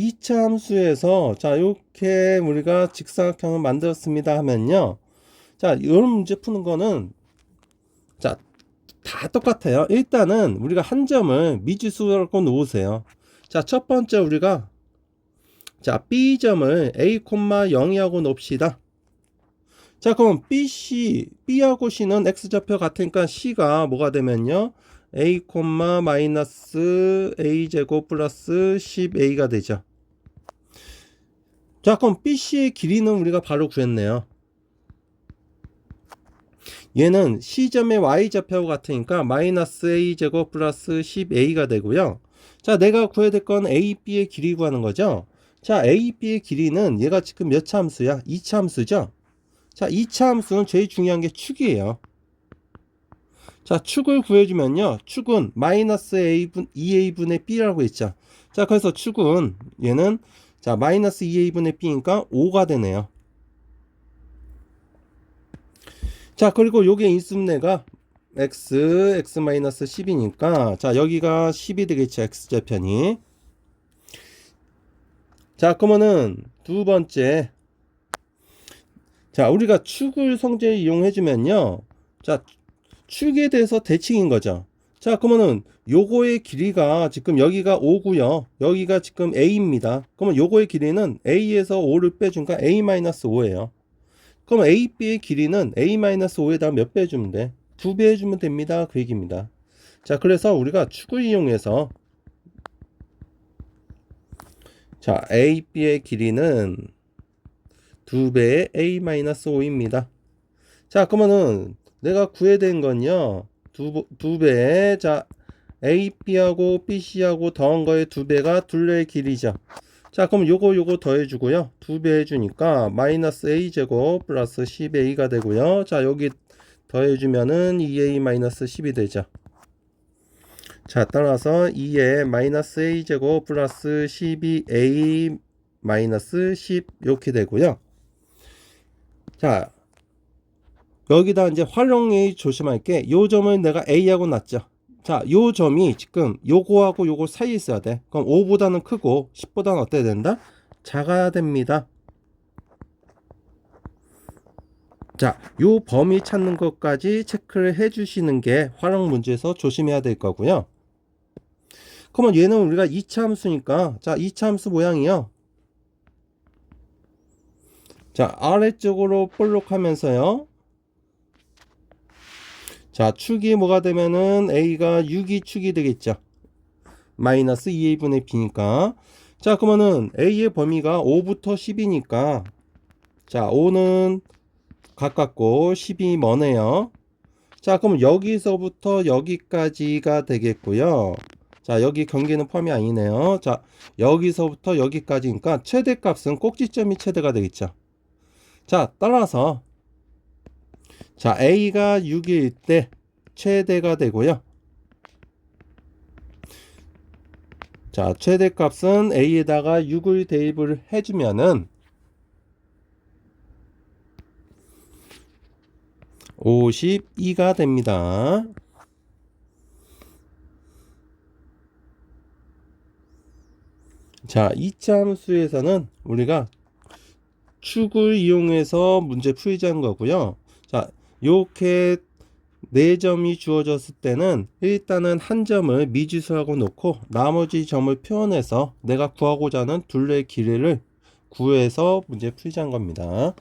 2차 함수에서 자, 이렇게 우리가 직사각형을 만들었습니다 하면요. 자, 이런 문제 푸는 거는 자, 다 똑같아요. 일단은 우리가 한 점을 미지수라고 놓으세요. 자, 첫 번째 우리가 자, B점을 A, 0이하고 놓읍시다. 자, 그럼 BC, B하고 C는 X좌표 같으니까 C가 뭐가 되면요? A, 마이너스 A제곱 플러스 10A가 되죠. 자, 그럼 BC의 길이는 우리가 바로 구했네요. 얘는 C점의 Y좌표 같으니까 마이너스 A제곱 플러스 10A가 되고요. 자, 내가 구해야 될 건 A, B의 길이 구하는 거죠. 자, A, B의 길이는 얘가 지금 몇 차 함수야? 2차 함수죠? 자, 2차 함수는 제일 중요한 게 축이에요. 자, 축을 구해주면요. 축은 마이너스 A분, 2A분의 B라고 했죠. 자, 그래서 축은 얘는 자, 마이너스 2A분의 B니까 5가 되네요. 자, 그리고 요게 인수분해가 x, x 마이너스 10이니까 자, 여기가 10이 되겠죠. x좌편이. 자, 그러면은 두 번째 자, 우리가 축을 성질 이용해주면요. 자, 축에 대해서 대칭인 거죠. 자, 그러면은 요거의 길이가 지금 여기가 5고요. 여기가 지금 A입니다. 그러면 요거의 길이는 A에서 5를 빼준가 A-5예요. 그럼 AB의 길이는 A-5에다 몇 배 해주면 돼? 두배 해주면 됩니다. 그 얘기입니다. 자, 그래서 우리가 축을 이용해서 자, AB의 길이는 두 배의 A-5입니다. 자, 그러면은 내가 구해야 된 건요. 두, 두 배. 자, AB하고 BC하고 더한 거의 두 배가 둘레의 길이죠. 자, 그럼 요거 요거 더해주고요. 두 배 해주니까 마이너스 A제곱 플러스 10A가 되고요. 자, 여기 더해주면은 2A 마이너스 10이 되죠. 자, 따라서 2에 마이너스 A제곱 플러스 12A 마이너스 10 이렇게 되고요. 자, 여기다 이제 활용이 조심할 게, 요 점을 내가 A하고 놨죠. 자, 요 점이 지금 요거하고 요거 사이에 있어야 돼. 그럼 5보다는 크고 10보다는 어때야 된다? 작아야 됩니다. 자, 요 범위 찾는 것까지 체크를 해 주시는 게 활용 문제에서 조심해야 될 거고요. 그러면 얘는 우리가 2차 함수니까, 자, 2차 함수 모양이요. 자, 아래쪽으로 볼록하면서요. 자, 축이 뭐가 되면은 A가 6이 축이 되겠죠. 마이너스 2A분의 B니까. 자, 그러면은 A의 범위가 5부터 10이니까. 자, 5는 가깝고 10이 머네요. 자, 그럼 여기서부터 여기까지가 되겠고요. 자, 여기 경계는 펌이 아니네요. 자, 여기서부터 여기까지니까 최대값은 꼭지점이 최대가 되겠죠. 자, 따라서 자, A가 6일 때 최대가 되고요. 자, 최대값은 A에다가 6을 대입을 해주면은 52가 됩니다. 자, 2차 함수에서는 우리가 축을 이용해서 문제 풀이자는 거고요. 자, 이렇게 네 점이 주어졌을 때는 일단은 한 점을 미지수라고 놓고 나머지 점을 표현해서 내가 구하고자 하는 둘레의 길이를 구해서 문제 풀이자는 겁니다.